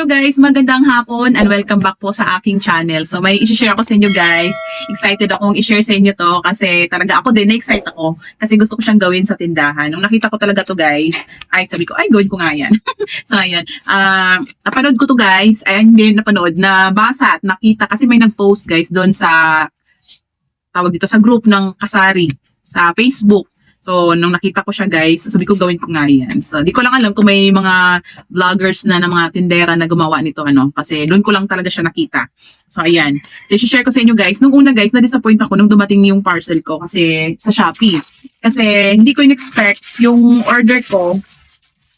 Hello guys, magandang hapon and welcome back po sa aking channel. So may i-share ako sa inyo guys. Excited akong i-share sa inyo to kasi talaga ako din na-excite ako kasi gusto ko siyang gawin sa tindahan. Nung nakita ko talaga to guys, ay sabi ko, ay gawin ko nga yan. so ayan, ah napanood ko to guys, ay hindi napanood, na basa at nakita kasi may nag-post guys doon sa tawag dito sa group ng Kasari sa Facebook. So, nung nakita ko siya guys, sabi ko gawin ko nga yan. So, di ko lang alam kung may mga vloggers na na mga tindera na gumawa nito ano kasi doon ko lang talaga siya nakita. So ayan. So i-share ko sa inyo guys. Nung una guys, na-disappoint ako nung dumating yung parcel ko kasi sa Shopee. Kasi hindi ko in-expect yung order ko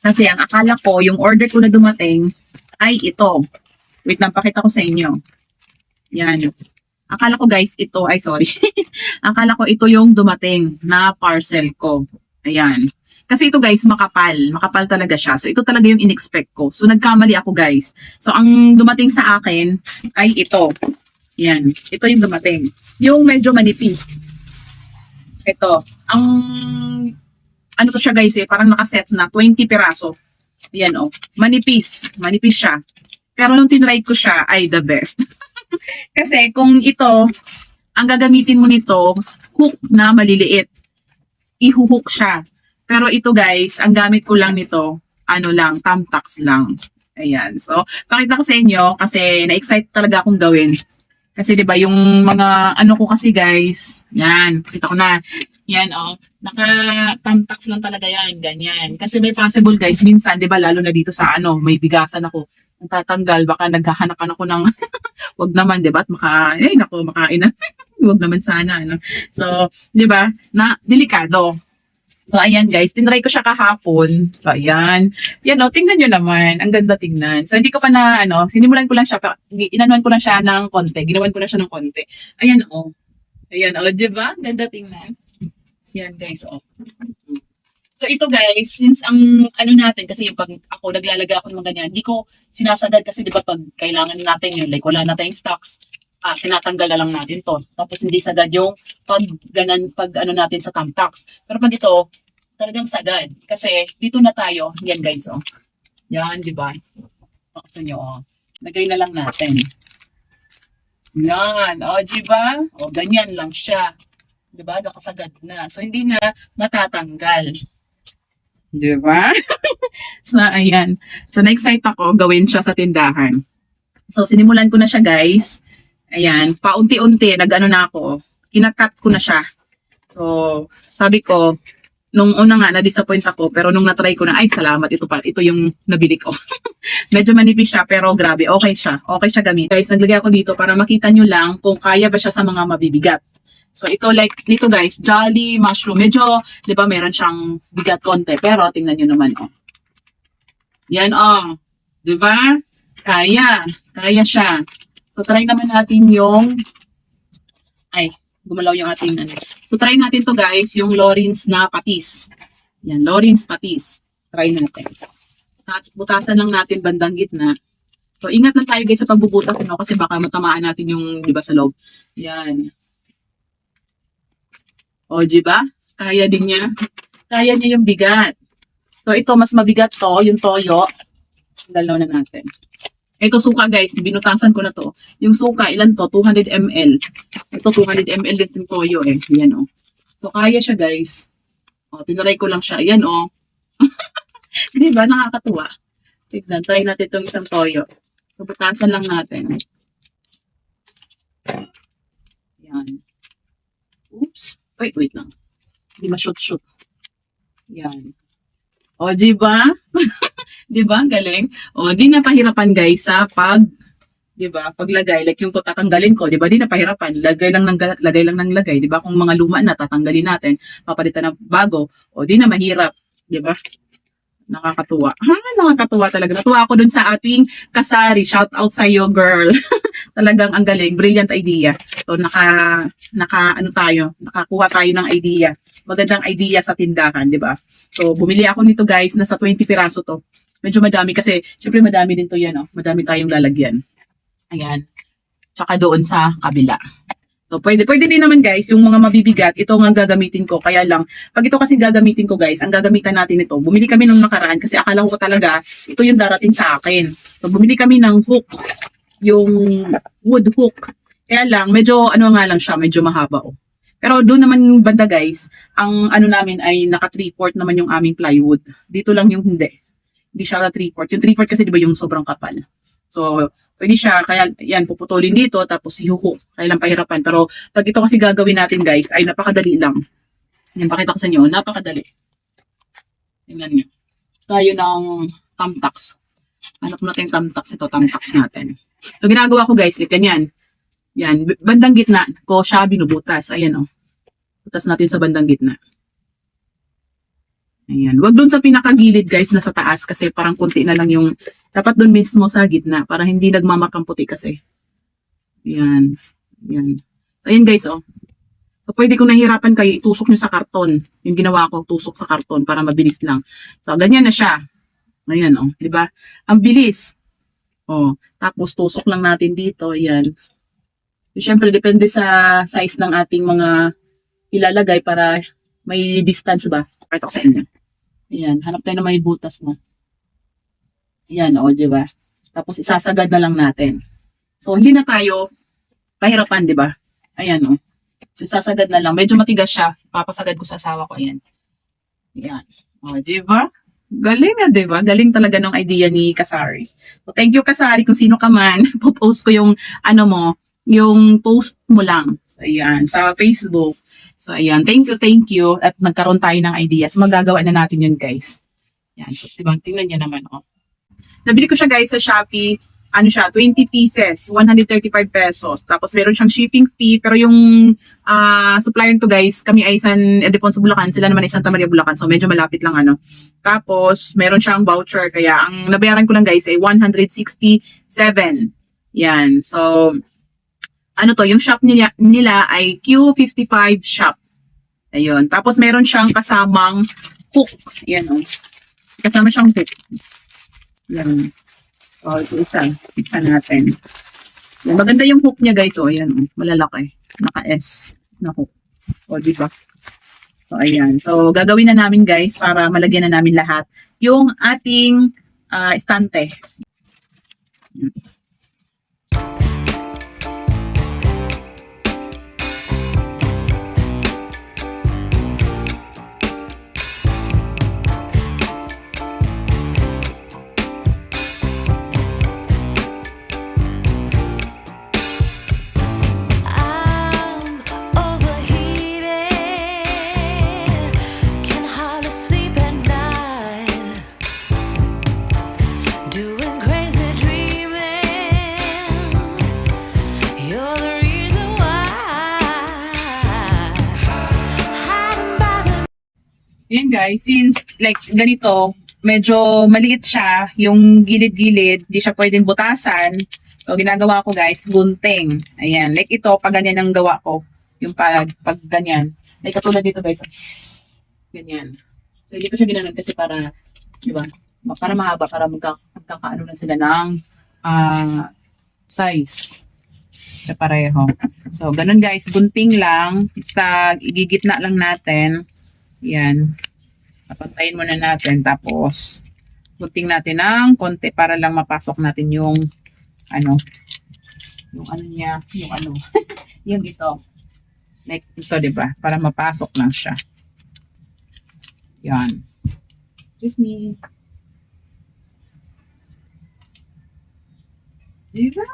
kasi ang akala ko yung order ko na dumating ay ito. Wait lang, pakita ko sa inyo. Yan. Akala ko guys, ito, ay sorry. akala ko ito yung dumating na parcel ko. Ayan. Kasi ito guys, makapal. Makapal talaga siya. So ito talaga yung in-expect ko. So nagkamali ako guys. So ang dumating sa akin ay ito. Yan. Ito yung dumating. Yung medyo manipis. Ito. Ang ano to siya guys eh, parang nakaset na 20 piraso. Yan oh. Manipis. Manipis siya. Pero nung tinry ko siya, ay the best. Kasi kung ito, ang gagamitin mo nito, hook na maliliit. Ihuhook siya. Pero ito guys, ang gamit ko lang nito, ano lang, thumbtacks lang. Ayan. So, pakita ko sa inyo kasi na-excite talaga akong gawin. Kasi 'di ba yung mga ano ko kasi guys, yan, kita ko na. Yan oh, naka thumbtacks lang talaga yan, ganyan. Kasi may possible guys, minsan 'di ba lalo na dito sa ano, may bigasan ako. Natatanggal, baka naghahanap ako ng wag naman 'di ba? At maka eh nako makain na. wag naman sana ano. So, 'di ba? Na delikado. So, ayan guys, tinry ko siya kahapon. So, ayan. Yan o, tingnan nyo naman. Ang ganda tingnan. So, hindi ko pa na, ano, sinimulan ko lang siya, inanuan ko lang siya ng konti. Ginawan ko na siya ng konti. Ayan o. Ayan o, di ba? Ganda tingnan. Yan guys, o. So, ito guys, since ang, ano natin, kasi yung pag ako naglalaga ako ng mga ganyan, hindi ko sinasagad kasi, di ba, pag kailangan natin yun, like wala na tayong stocks, ah, tinatanggal na lang natin to. Tapos hindi sagad yung pag ganan, pag ano natin sa thumbtacks. Pero pag ito, talagang sagad. Kasi dito na tayo. Yan guys, oh. Yan, di ba? Paksa nyo, oh. Lagay na lang natin. Yan, oh, di ba? O, ganyan lang siya. Di ba? Nakasagad na. So, hindi na matatanggal. Di ba? so, ayan. So, na-excite ako gawin siya sa tindahan. So, sinimulan ko na siya, guys. Ayan, paunti-unti, nag-ano na ako. Kinakat ko na siya. So, sabi ko, nung una nga, na-disappoint ako, pero nung na-try ko na, ay, salamat, ito pa, ito yung nabili ko. Medyo manipis siya, pero grabe, okay siya. Okay siya gamit. Guys, naglagay ako dito para makita nyo lang kung kaya ba siya sa mga mabibigat. So, ito like, dito guys, Jolly Mushroom. Medyo, di ba, meron siyang bigat konti, pero tingnan nyo naman, oh. Yan, oh. Di ba? Kaya. Kaya siya. So, try naman natin yung, ay, gumalaw yung ating, ano. So, try natin to guys, yung Lawrence na patis. Yan, Lawrence patis. Try natin. At butasan lang natin bandang gitna. So, ingat lang tayo guys sa pagbubutas, ano, kasi baka matamaan natin yung, di ba, sa loob. Yan. O, di ba? Kaya din niya. Kaya niya yung bigat. So, ito, mas mabigat to, yung toyo. Dalaw na natin. Ito suka guys, binutasan ko na to. Yung suka, ilan to? 200 ml. Ito 200 ml din yung toyo eh. Yan oh. So kaya siya guys. O, tinaray ko lang siya. Yan oh. Di ba? Nakakatuwa. Tignan, try natin itong isang toyo. So, butasan lang natin. Yan. Oops. Wait, wait lang. Hindi ma-shoot-shoot. Yan. O, di ba? di ba? Ang galing. O, di na pahirapan guys sa pag, di ba? Paglagay, like yung tatanggalin ko, di ba? Di na pahirapan. Lagay lang ng lagay lang ng lagay, di ba? Kung mga luma na tatanggalin natin, papalitan ng bago, o di na mahirap, di ba? Nakakatuwa. Ha, nakakatuwa talaga. Natuwa ako dun sa ating kasari. Shout out sa iyo, girl. Talagang ang galing. Brilliant idea. So, naka, naka, ano tayo, nakakuha tayo ng idea. Magandang idea sa tindahan, di ba? So, bumili ako nito guys. Nasa 20 piraso to. Medyo madami kasi, syempre madami din to yan, oh. Madami tayong lalagyan. Ayan. Tsaka doon sa kabila. So, pwede, pwede din naman guys, yung mga mabibigat, ito ang gagamitin ko. Kaya lang, pag ito kasi gagamitin ko guys, ang gagamitan natin ito, bumili kami nung nakaraan kasi akala ko talaga, ito yung darating sa akin. So, bumili kami ng hook, yung wood hook. Kaya lang, medyo ano nga lang siya, medyo mahaba oh. Pero doon naman banda guys, ang ano namin ay naka 3/4 naman yung aming plywood. Dito lang yung hindi. Hindi siya 3/4. Yung 3/4 kasi di ba yung sobrang kapal. So, pwede siya, kaya yan, puputulin dito, tapos ihuhook. Kaya lang pahirapan. Pero pag ito kasi gagawin natin guys, ay napakadali lang. Yan, pakita ko sa inyo, napakadali. Tingnan nyo. Tayo ng tamtax. Hanap natin yung tamtax ito, tamtax natin. So, ginagawa ko guys, like ganyan. Yan, bandang gitna ko siya binubutas. Ayan oh. Butas natin sa bandang gitna. Ayan. Wag dun sa pinakagilid guys na sa taas kasi parang kunti na lang yung dapat dun mismo sa gitna para hindi nagmamakang puti kasi. Ayan. Ayan. So ayan guys oh. So pwede kung nahihirapan kayo itusok nyo sa karton. Yung ginawa ko tusok sa karton para mabilis lang. So ganyan na siya. Ayan oh, 'di ba? Ang bilis. Oh, tapos tusok lang natin dito, ayan. Siyempre depende sa size ng ating mga ilalagay para may distance ba? Pakita ko sa inyo. Ayan, hanap tayo na may butas mo. Ayan, o, di ba? Tapos isasagad na lang natin. So, hindi na tayo pahirapan, di ba? Ayan, o. So, isasagad na lang. Medyo matigas siya. Papasagad ko sa asawa ko. Ayan. Ayan. O, di ba? Galing na, di ba? Galing talaga ng idea ni Kasari. So, thank you, Kasari. Kung sino ka man, popost ko yung, ano mo, yung post mo lang. So, ayan, sa Facebook. So, ayan. Thank you, thank you. At nagkaroon tayo ng ideas. Magagawa na natin yun, guys. Yan. So, diba, tingnan niyo naman, oh. Nabili ko siya, guys, sa Shopee. Ano siya, 20 pieces, 135 pesos. Tapos, meron siyang shipping fee. Pero yung ah supplier to, guys, kami ay San Ildefonso, Bulacan. Sila naman ay Santa Maria, Bulacan. So, medyo malapit lang, ano. Tapos, meron siyang voucher. Kaya, ang nabayaran ko lang, guys, ay 167. Yan. So, ano to, yung shop nila, nila ay Q55 shop. Ayun. Tapos meron siyang kasamang hook. Yan o. Kasama siyang hook. Yan. O, ito isa. Natin. Yan. Maganda yung hook niya guys. O, yan o. Malalaki. Naka-S na hook. O, di ba? So, ayan. So, gagawin na namin guys para malagyan na namin lahat yung ating ah, estante. I'm Ayan guys, since like ganito, medyo maliit siya, yung gilid-gilid, di siya pwedeng butasan. So, ginagawa ko guys, gunting. Ayan, like ito, pag ganyan ang gawa ko. Yung pag, pag ganyan. Like katulad dito guys. Ganyan. So, hindi ko siya ginanon kasi para, di ba, para mahaba, para magka, magkakaano na sila ng ah, size. Sa pareho. So, ganun guys, gunting lang. Basta, igigitna lang natin. Yan. Papantayin muna natin. Tapos, gunting natin ng konti para lang mapasok natin yung ano, yung ano niya, yung ano, yung ito. Like ito, di ba? Para mapasok lang siya. Yan. Excuse me. Di ba?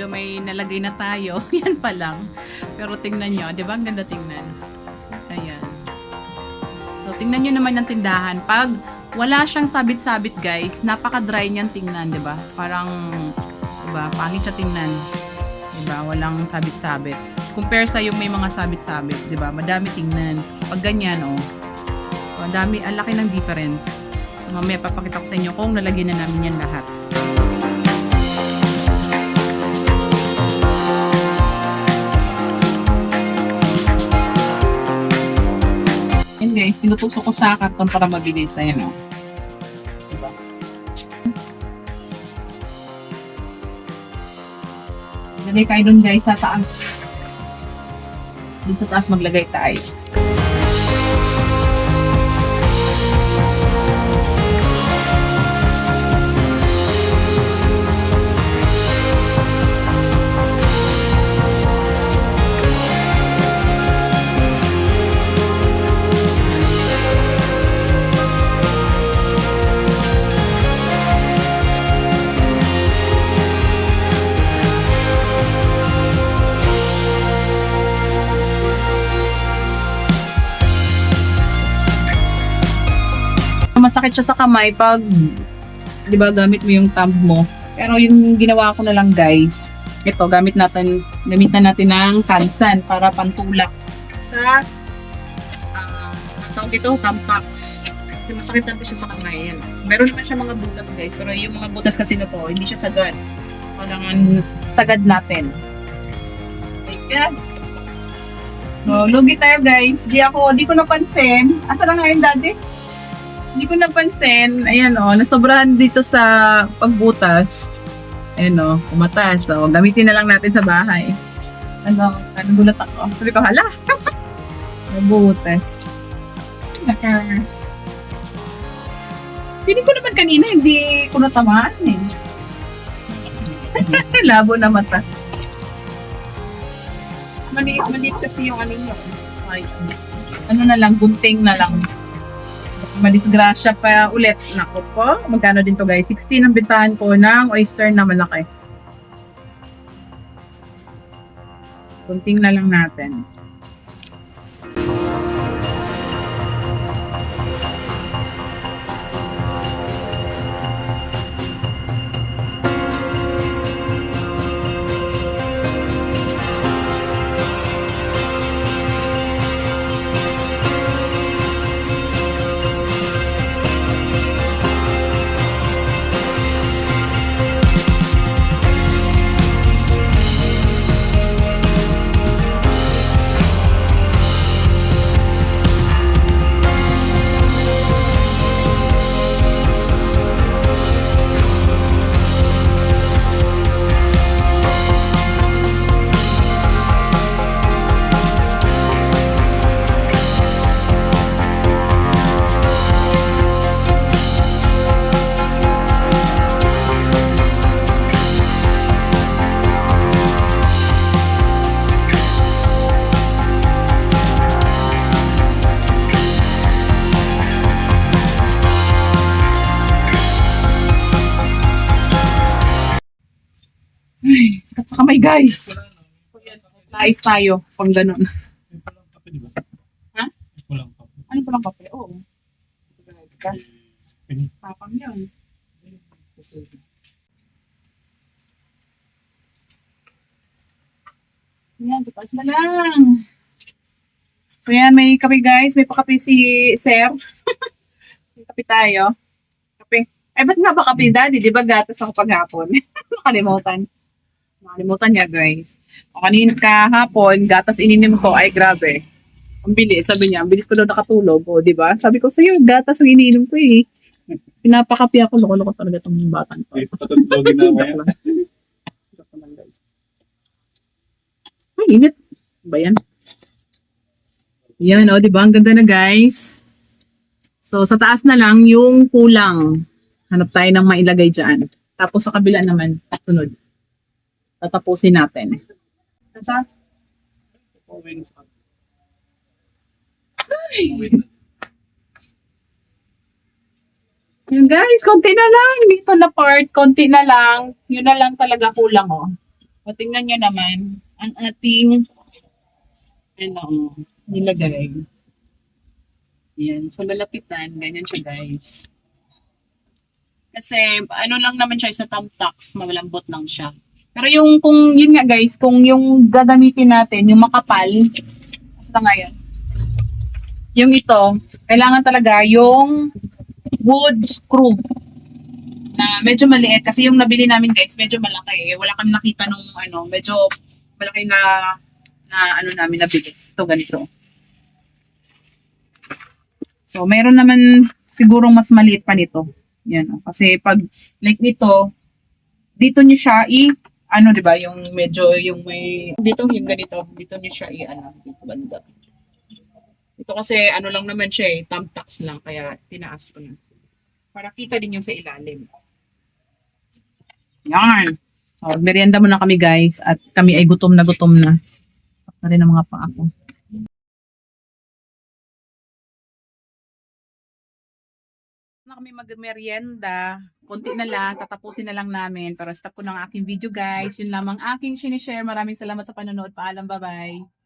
Medyo may nalagay na tayo. Yan pa lang. Pero tingnan nyo, di ba? Ang ganda tingnan. Ayan. So, tingnan nyo naman ang tindahan. Pag wala siyang sabit-sabit, guys, napaka-dry niyan tingnan, di ba? Parang, di ba? Pangit siya tingnan. Di ba? Walang sabit-sabit. Compare sa yung may mga sabit-sabit, di ba? Madami tingnan. Pag ganyan, oh. So, dami, ang laki ng difference. So, mamaya papakita ko sa inyo kung nalagyan na namin yan lahat. Guys, tinutusok ko sa karton para mabilis. Ayan o. Diba? Maglagay tayo dun guys sa taas. Dun sa taas maglagay tayo. Masakit siya sa kamay pag, di ba, gamit mo yung thumb mo. Pero yung ginawa ko na lang guys, ito, gamit natin, gamitan natin ng kansan para pantulak sa, ah, tawag dito, tampak. Kasi masakit na siya sa kamay. Yan. Meron naman siya mga butas guys, pero yung mga butas kasi na to, hindi siya sagad. Kailangan sagad natin. Guys. So, lugi tayo guys. Di ako, di ko napansin. Asa lang ngayon dati? Hindi ko napansin. Ayan o, nasobrahan dito sa pagbutas. Ayan o, umatas. O, gamitin na lang natin sa bahay. Ano, nagulat ako. Sabi ko, hala! Nabutas. Nakas. Piling ko naman kanina, hindi ko natamaan eh. Labo na mata. Maliit, maliit kasi yung ano nyo. Ay, ano na lang, gunting na lang madisgrasya pa ulit. Nako po, magkano din to guys? 16 ang bintahan ko ng oyster na malaki. Kunting na lang natin. Guys. So yan, nais tayo pang ganun. Ha? May palang kape. Ano pa lang kape? Oo. Pini. Tapang yun. Yan, sa taas na lang. So yan, may kape guys. May pakape si Sir. may kape tayo. Kape. Eh, ba't nga ba kape daddy? Di ba gatas ako paghapon? Nakalimutan. Nakalimutan niya guys. O kanina kahapon, gatas ininim ko. Ay, grabe. Ang bilis. Sabi niya, ang bilis ko daw nakatulog. O, di ba? Sabi ko sa'yo, gatas ang ininom ko eh. Pinapakapi ako. Loko-loko talaga itong batang to. May patutulogin na lang. Joke lang, guys. Ay, init. Ano Ba yan? Yan, o, di ba? Ang ganda na, guys. So, sa taas na lang, yung kulang. Hanap tayo ng mailagay dyan. Tapos sa kabila naman, sunod. Tatapusin natin. Nasa? Yan guys, konti na lang. Dito na part, konti na lang. Yun na lang talaga kulang, oh. O, tingnan nyo naman, ang ating, ano, nilagay. Yan, sa malapitan, ganyan siya, guys. Kasi, ano lang naman siya, sa thumbtacks, malambot lang siya. Pero yung, kung, yun nga guys, kung yung gagamitin natin, yung makapal, basta ngayon, yung ito, kailangan talaga yung wood screw na medyo maliit kasi yung nabili namin guys medyo malaki wala kami nakita nung ano medyo malaki na na ano namin nabili ito ganito So, mayroon naman sigurong mas maliit pa nito. Yan. oh. Kasi pag like nito, dito nyo siya i ano 'di ba yung medyo yung may dito yung ganito dito nyo siya i ano dito banda. Ito kasi ano lang naman siya eh thumbtacks lang kaya tinaas ko na. Para kita din yung sa ilalim. Yan. So merienda muna kami guys at kami ay gutom na gutom na. Sakta rin ang mga paa ko na kami magmerienda. Konti na lang, tatapusin na lang namin. Pero stop ko ng aking video guys. Yun lamang aking sinishare. Maraming salamat sa panonood. Paalam, bye-bye.